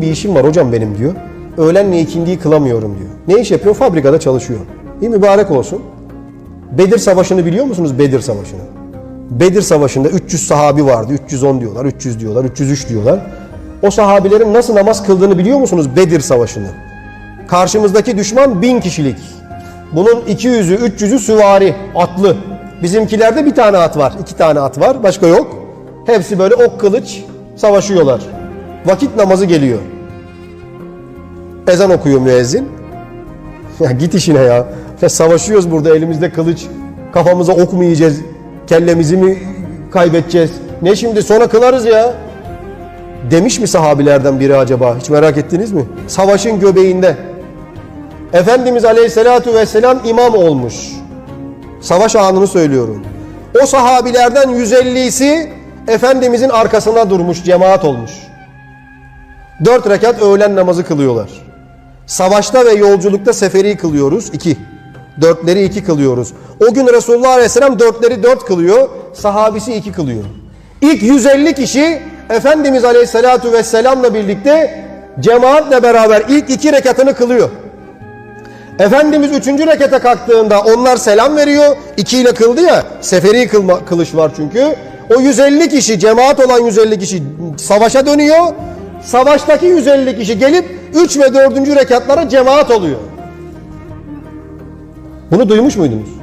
bir işim var hocam benim diyor. Öğlenle ikindiyi kılamıyorum diyor. Ne iş yapıyor? Fabrikada çalışıyor. İyi mübarek olsun. Bedir Savaşı'nı biliyor musunuz? Bedir Savaşı'nı. Bedir Savaşı'nda 300 sahabi vardı. 310 diyorlar, 300 diyorlar, 303 diyorlar. O sahabilerin nasıl namaz kıldığını biliyor musunuz Bedir Savaşı'nda? Karşımızdaki düşman bin kişilik. Bunun 200'ü, 300'ü süvari, atlı. Bizimkilerde bir tane at var, iki tane at var, başka yok. Hepsi böyle ok kılıç savaşıyorlar. Vakit namazı geliyor. Ezan okuyor müezzin. Ya git işine ya. ya. Savaşıyoruz burada elimizde kılıç. Kafamıza ok mu yiyeceğiz? Kellemizi mi kaybedeceğiz? Ne şimdi sonra kılarız ya. Demiş mi sahabilerden biri acaba? Hiç merak ettiniz mi? Savaşın göbeğinde. Efendimiz Aleyhisselatü Vesselam imam olmuş. Savaş anını söylüyorum. O sahabilerden 150'si Efendimizin arkasına durmuş, cemaat olmuş. Dört rekat öğlen namazı kılıyorlar. Savaşta ve yolculukta seferi kılıyoruz. iki. Dörtleri iki kılıyoruz. O gün Resulullah Aleyhisselam dörtleri dört kılıyor. Sahabisi iki kılıyor. İlk 150 kişi Efendimiz Aleyhisselatü Vesselam'la birlikte cemaatle beraber ilk iki rekatını kılıyor. Efendimiz üçüncü rekete kalktığında onlar selam veriyor. İki ile kıldı ya. Seferi kılma, kılış var çünkü. O 150 kişi cemaat olan 150 kişi savaşa dönüyor. Savaştaki 150 kişi gelip 3 ve 4. rekatlara cemaat oluyor. Bunu duymuş muydunuz?